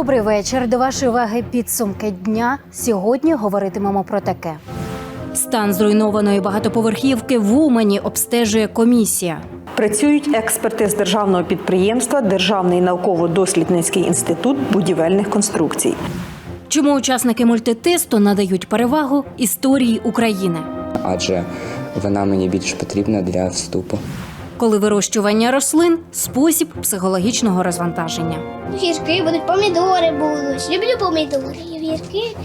Добрий вечір. До вашої уваги підсумки дня. Сьогодні говоритимемо про таке. Стан зруйнованої багатоповерхівки в Умані обстежує комісія. Працюють експерти з державного підприємства Державний науково-дослідницький інститут будівельних конструкцій. Чому учасники мультитесту надають перевагу історії України? адже вона мені більш потрібна для вступу. Коли вирощування рослин спосіб психологічного розвантаження. Гірки будуть, помідори будуть. Люблю помідори. Гірки.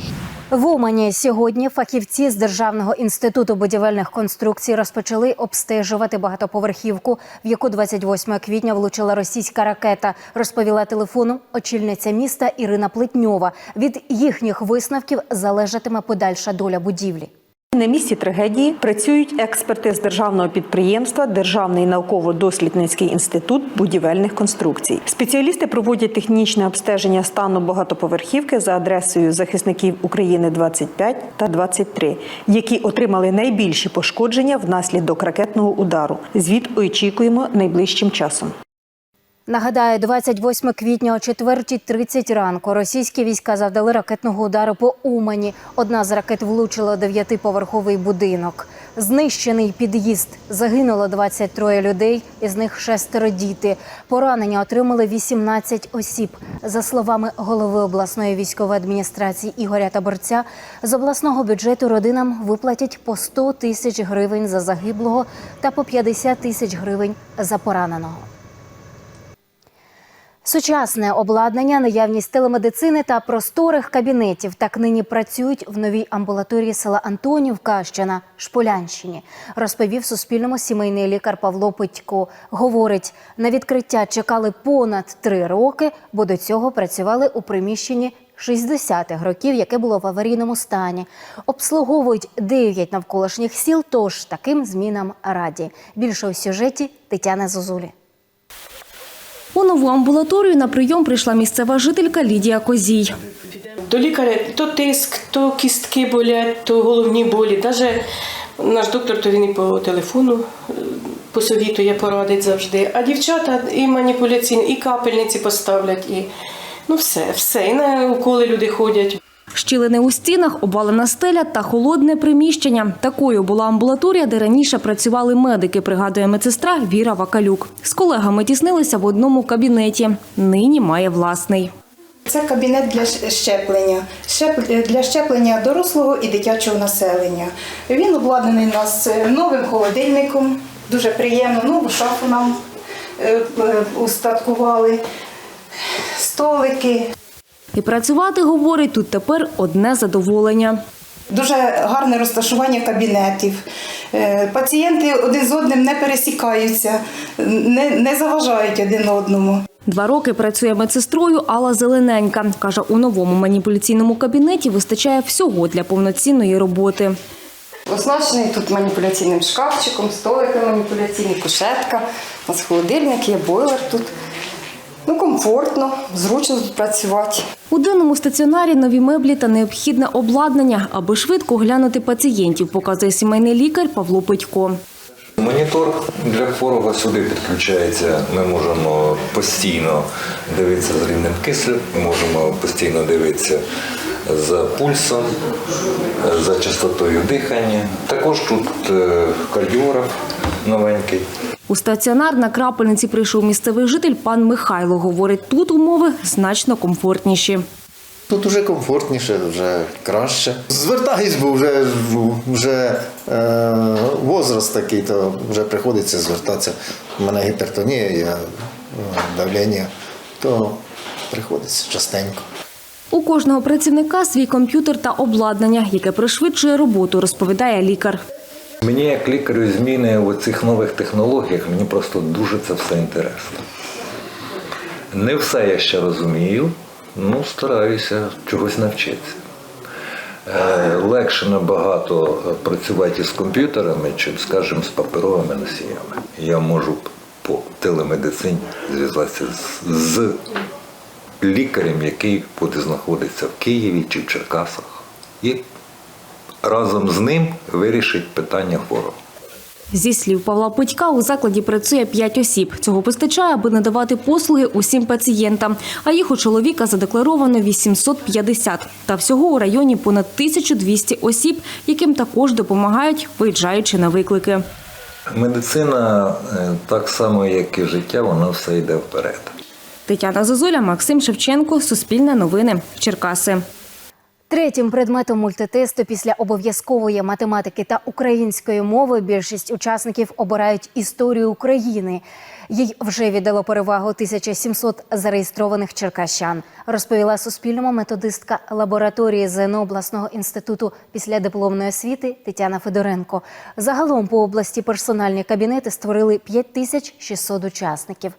В Умані сьогодні фахівці з Державного інституту будівельних конструкцій розпочали обстежувати багатоповерхівку, в яку 28 квітня влучила російська ракета. Розповіла телефоном очільниця міста Ірина Плетньова. Від їхніх висновків залежатиме подальша доля будівлі. На місці трагедії працюють експерти з державного підприємства Державний науково-дослідницький інститут будівельних конструкцій. Спеціалісти проводять технічне обстеження стану багатоповерхівки за адресою захисників України 25 та 23, які отримали найбільші пошкодження внаслідок ракетного удару. Звіт очікуємо найближчим часом. Нагадаю, 28 квітня о 4.30 ранку російські війська завдали ракетного удару по Умані. Одна з ракет влучила дев'ятиповерховий будинок. Знищений під'їзд. Загинуло 23 людей, із них шестеро діти. Поранення отримали 18 осіб. За словами голови обласної військової адміністрації Ігоря Таборця, з обласного бюджету родинам виплатять по 100 тисяч гривень за загиблого та по 50 тисяч гривень за пораненого. Сучасне обладнання, наявність телемедицини та просторих кабінетів так нині працюють в новій амбулаторії села Антонівка, що на Шполянщині, розповів Суспільному сімейний лікар Павло Питько. Говорить, на відкриття чекали понад три роки, бо до цього працювали у приміщенні 60-х років, яке було в аварійному стані. Обслуговують 9 навколишніх сіл, тож таким змінам раді. Більше у сюжеті Тетяни Зозулі. У нову амбулаторію на прийом прийшла місцева жителька Лідія Козій. До лікаря то тиск, то кістки болять, то головні болі. Навіть наш доктор то він і по телефону е, посовітує, порадить завжди. А дівчата і маніпуляційні, і капельниці поставлять, і ну все, все. І на уколи люди ходять. Щілини у стінах, обвалена стеля та холодне приміщення. Такою була амбулаторія, де раніше працювали медики, пригадує медсестра Віра Вакалюк. З колегами тіснилися в одному кабінеті. Нині має власний. Це кабінет для щеплення, для щеплення дорослого і дитячого населення. Він обладнаний у нас е, новим холодильником, дуже приємно, нову шафу нам е, е, устаткували, столики. І працювати, говорить, тут тепер одне задоволення. Дуже гарне розташування кабінетів. Е, Пацієнти один з одним не пересікаються, не, не заважають один одному. Два роки працює медсестрою Алла Зелененька. Каже, у новому маніпуляційному кабінеті вистачає всього для повноцінної роботи. Оснащений тут маніпуляційним шкафчиком, столики маніпуляційні, кушетка, у нас холодильник, є бойлер тут. Ну, комфортно, зручно тут працювати. У денному стаціонарі нові меблі та необхідне обладнання, аби швидко глянути пацієнтів, показує сімейний лікар Павло Петько. Монітор для хворого сюди підключається. Ми можемо постійно дивитися з рівнем кислю, можемо постійно дивитися за пульсом, за частотою дихання. Також тут е, кардіограф новенький. У стаціонар на крапельниці прийшов місцевий житель пан Михайло. Говорить, тут умови значно комфортніші. Тут вже комфортніше, вже краще. Звертаюсь, бо вже, вже е, возраст такий, то вже приходиться звертатися. У мене гіпертонія, я, е, давлення, то приходиться частенько. У кожного працівника свій комп'ютер та обладнання, яке пришвидшує роботу, розповідає лікар. Мені як лікарю зміни в цих нових технологіях, мені просто дуже це все інтересно. Не все я ще розумію, ну стараюся чогось навчитися. Е, Легше набагато е, працювати з комп'ютерами, чи, скажімо, з паперовими носіями. Я можу по телемедицині зв'язатися з, з лікарем, який буде знаходитися в Києві чи в Черкасах, і разом з ним вирішить питання хворого. Зі слів Павла Путька, у закладі працює 5 осіб. Цього постачає, аби надавати послуги усім пацієнтам. А їх у чоловіка задекларовано 850. Та всього у районі понад 1200 осіб, яким також допомагають, виїжджаючи на виклики. Медицина, е, так само як і життя, воно все йде вперед. Тетяна Зозуля, Максим Шевченко, Суспільне новини, Черкаси. Третім предметом мультитесту після обов'язкової математики та української мови більшість учасників обирають історію України. Їй вже віддало перевагу 1700 зареєстрованих черкащан, розповіла Суспільному методистка лабораторії ЗНО обласного інституту після дипломної освіти Тетяна Федоренко. Загалом по області персональні кабінети створили 5600 учасників.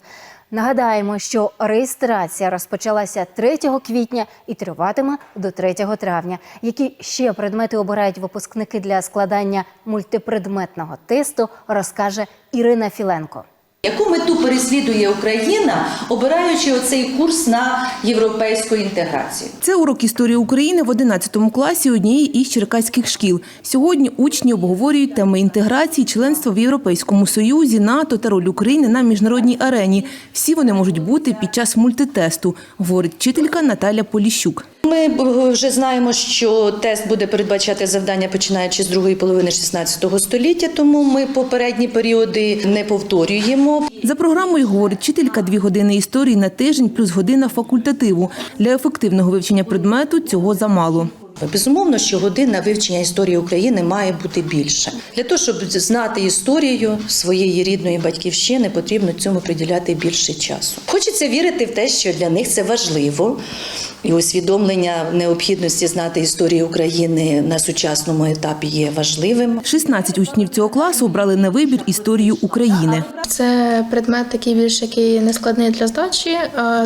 Нагадаємо, що реєстрація розпочалася 3 квітня і триватиме до 3 травня. Які ще предмети обирають випускники для складання мультипредметного тесту, розкаже Ірина Філенко. Яку мету переслідує Україна, обираючи оцей курс на європейську інтеграцію? Це урок історії України в 11 класі однієї із черкаських шкіл. Сьогодні учні обговорюють теми інтеграції, членства в Європейському Союзі, НАТО та роль України на міжнародній арені. Всі вони можуть бути під час мультитесту, говорить вчителька Наталя Поліщук. Ми вже знаємо, що тест буде передбачати завдання починаючи з другої половини 16 століття, тому ми попередні періоди не повторюємо. За програмою, говорить вчителька, дві години історії на тиждень плюс година факультативу. Для ефективного вивчення предмету цього замало. Безумовно, що година вивчення історії України має бути більше. Для того, щоб знати історію своєї рідної батьківщини, потрібно цьому приділяти більше часу. Хочеться вірити в те, що для них це важливо, і усвідомлення необхідності знати історію України на сучасному етапі є важливим. 16 учнів цього класу обрали на вибір історію України. Це предмет такий більш який не складний для здачі,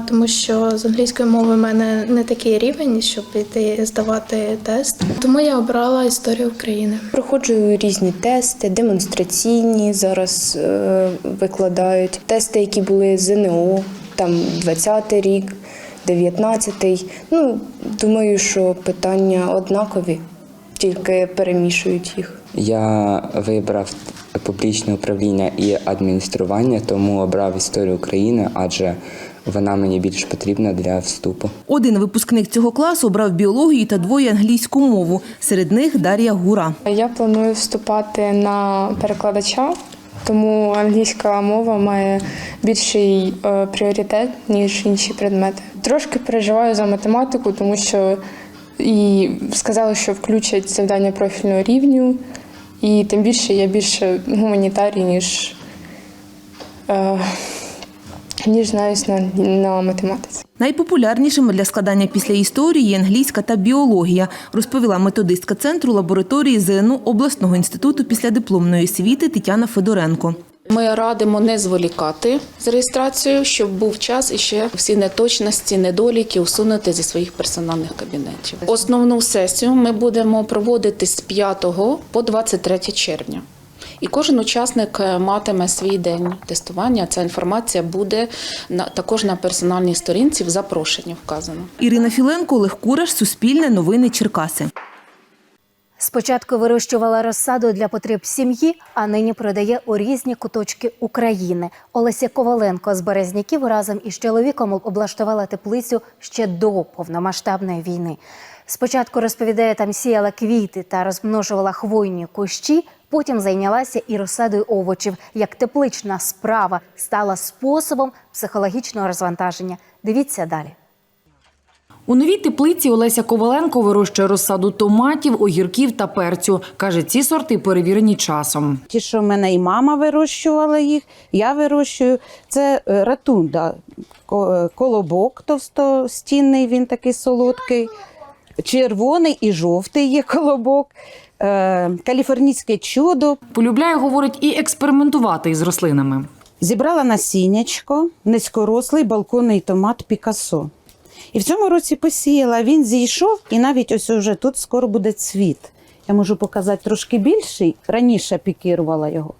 тому що з англійської мови в мене не такий рівень, щоб піти здавати тест. Тому я обрала історію України. Проходжу різні тести, демонстраційні зараз е, викладають. Тести, які були ЗНО, там 20-й рік, 19-й. Ну, думаю, що питання однакові, тільки перемішують їх. Я вибрав публічне управління і адміністрування, тому обрав історію України, адже вона мені більш потрібна для вступу. Один випускник цього класу обрав біологію та двоє англійську мову. Серед них Дар'я Гура. Я планую вступати на перекладача, тому англійська мова має більший е, пріоритет, ніж інші предмети. Трошки переживаю за математику, тому що і сказали, що включать завдання профільного рівню, і тим більше я більше гуманітарій, ніж, е, ніж знаюсь на, на математиці. Найпопулярнішими для складання після історії є англійська та біологія, розповіла методистка центру лабораторії ЗНУ обласного інституту післядипломної освіти Тетяна Федоренко. Ми радимо не зволікати з реєстрацією, щоб був час і ще всі неточності, недоліки усунути зі своїх персональних кабінетів. Основну сесію ми будемо проводити з 5 по 23 червня. І кожен учасник е, матиме свій день тестування. Ця інформація буде на також на персональній сторінці в запрошенні вказано. Ірина Філенко, Олег Кураш, Суспільне новини Черкаси. Спочатку вирощувала розсаду для потреб сім'ї, а нині продає у різні куточки України. Олеся Коваленко з Березняків разом із чоловіком облаштувала теплицю ще до повномасштабної війни. Спочатку розповідає, там сіяла квіти та розмножувала хвойні кущі. Потім зайнялася і розсадою овочів. Як теплична справа стала способом психологічного розвантаження. Дивіться далі. У новій теплиці Олеся Коваленко вирощує розсаду томатів, огірків та перцю. Каже, ці сорти перевірені часом. Ті, що в мене і мама вирощувала їх, я вирощую. Це е, ратунда, е, колобок товстостінний, він такий солодкий, червоний і жовтий є колобок, е, каліфорнійське чудо. Полюбляє, говорить, і експериментувати із рослинами. Зібрала насіннячко, низькорослий балконний томат Пікасо. І в цьому році посіяла, він зійшов, і навіть ось уже тут скоро буде цвіт. Я можу показати трошки більший, раніше пікірувала його.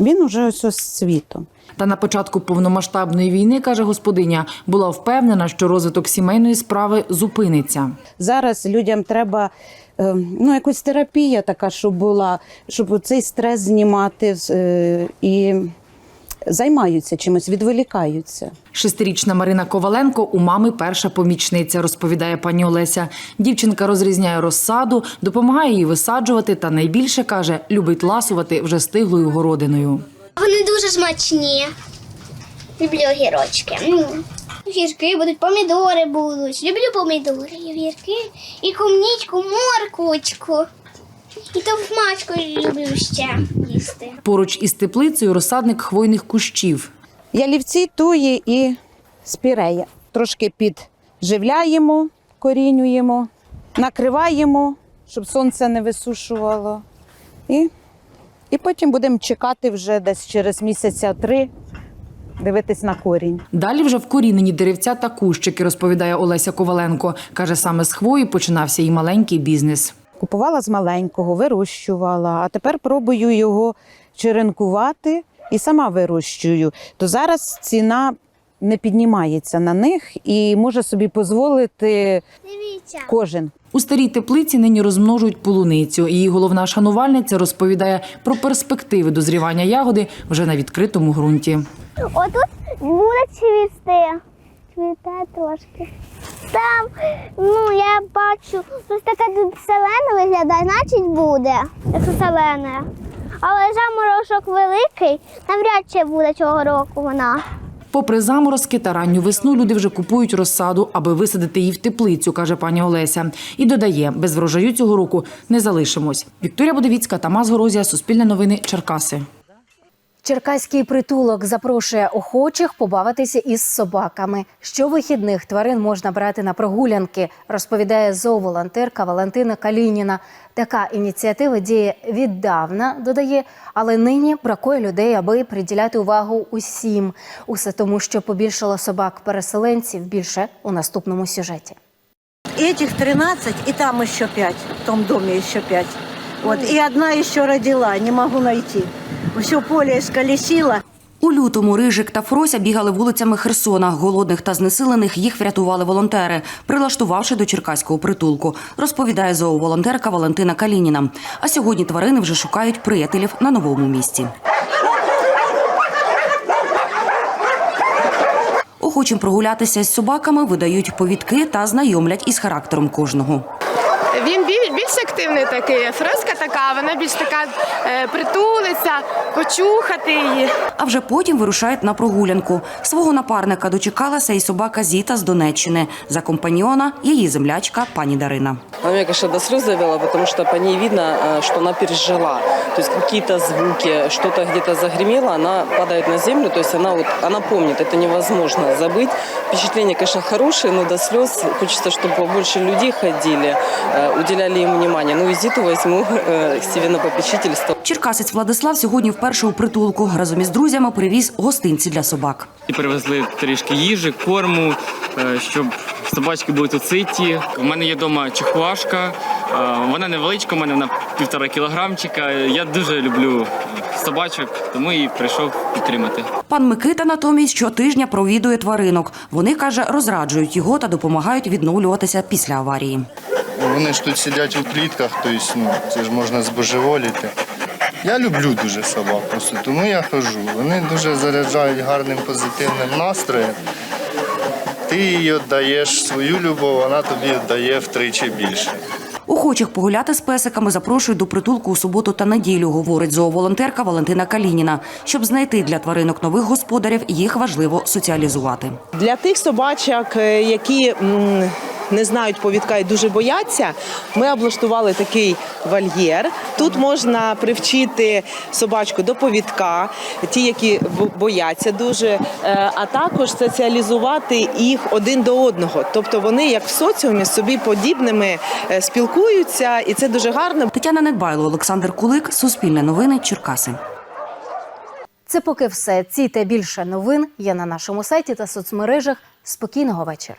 Він уже ось ось цвітом. Та на початку повномасштабної війни, каже господиня, була впевнена, що розвиток сімейної справи зупиниться. Зараз людям треба е, ну, якась терапія така, щоб була, щоб цей стрес знімати е, і займаються чимось, відволікаються. Шестирічна Марина Коваленко у мами перша помічниця, розповідає пані Олеся. Дівчинка розрізняє розсаду, допомагає її висаджувати та найбільше каже, любить ласувати вже стиглою городиною. Вони дуже смачні. Люблю огірочки. Огірки будуть, помідори будуть. Люблю помідори, і огірки, і комнічку, морквочку. І товмачку люблю ще їсти. Поруч із теплицею розсадник хвойних кущів. Ялівці туї і спірея. Трошки підживляємо, корінюємо, накриваємо, щоб сонце не висушувало. І, і потім будемо чекати вже десь через місяця три, дивитись на корінь. Далі вже вкорінені деревця та кущики, розповідає Олеся Коваленко. Каже, саме з хвої починався і маленький бізнес. Купувала з маленького, вирощувала, а тепер пробую його черенкувати і сама вирощую. То зараз ціна не піднімається на них і може собі дозволити кожен. У старій теплиці нині розмножують полуницю. Її головна шанувальниця розповідає про перспективи дозрівання ягоди вже на відкритому ґрунті. Отут буде цвісти. Цвіте трошки. Там, ну я бачу, щось таке тут зелене виглядає, значить буде, якщо зелене. Але заморозок великий, навряд чи буде цього року вона. Попри заморозки та ранню весну, люди вже купують розсаду, аби висадити її в теплицю, каже пані Олеся. І додає, без врожаю цього року не залишимось. Вікторія Будовіцька, Тамас Горозія, Суспільне новини, Черкаси. Черкаський притулок запрошує охочих побавитися із собаками. Щовихідних тварин можна брати на прогулянки, розповідає зооволонтерка Валентина Калініна. Така ініціатива діє віддавна, додає, але нині бракує людей, аби приділяти увагу усім. Усе тому, що побільшало собак-переселенців більше у наступному сюжеті. Этих 13, и там еще 5, в том доме еще 5. Вот, и одна еще родила, не могу найти. Все поле исколесило. У лютому Рижик та Фрося бігали вулицями Херсона. Голодних та знесилених їх врятували волонтери, прилаштувавши до черкаського притулку, розповідає зооволонтерка Валентина Калініна. А сьогодні тварини вже шукають приятелів на новому місці. Охочим прогулятися з собаками видають повідки та знайомлять із характером кожного. Він більш, більш активний такий. Фреска така, вона більш така е, притулиться, почухати її. А вже потім вирушають на прогулянку. Свого напарника дочекалася і собака Зіта з Донеччини. За компаньона її землячка пані Дарина. Она меня, конечно, до слез довела, потому что по ней видно, э, что она пережила. То есть какие-то звуки, что-то где-то загремело, она падает на землю, то есть она, вот, она помнит, это невозможно забыть. Впечатления, конечно, хорошие, но до слез хочется, чтобы побольше людей ходили, э, уделяли им внимание. Ну, визиту возьму э, к себе на попечительство. Черкасець Владислав сьогодні вперше у притулку. Разом із друзями привіз гостинці для собак. І привезли трішки їжі, корму, е, щоб собачки були тут ситі. У мене є вдома чихуашка, е, вона невеличка, у мене вона півтора кілограмчика. Я дуже люблю собачок, тому і прийшов підтримати. Пан Микита натомість щотижня провідує тваринок. Вони каже, розраджують його та допомагають відновлюватися після аварії. Вони ж тут сидять у клітках, тобто ну, це ж можна збожеволіти. Я люблю дуже собак, просто тому я хожу. Вони дуже заряджають гарним позитивним настроєм. Ти їй віддаєш свою любов, вона тобі віддає втричі більше. Охочих погуляти з песиками запрошують до притулку у суботу та неділю, говорить зооволонтерка Валентина Калініна. Щоб знайти для тваринок нових господарів, їх важливо соціалізувати. Для тих собачок, е, які не знають повідка і дуже бояться, ми облаштували такий вольєр. Тут можна привчити собачку до повідка, ті, які бояться дуже, е, а також соціалізувати їх один до одного. Тобто вони, як в соціумі, з собі подібними е, спілкуються, і це дуже гарно. Тетяна Недбайло, Олександр Кулик, Суспільне новини, Черкаси. Це поки все. Ці та більше новин є на нашому сайті та соцмережах. Спокійного вечора.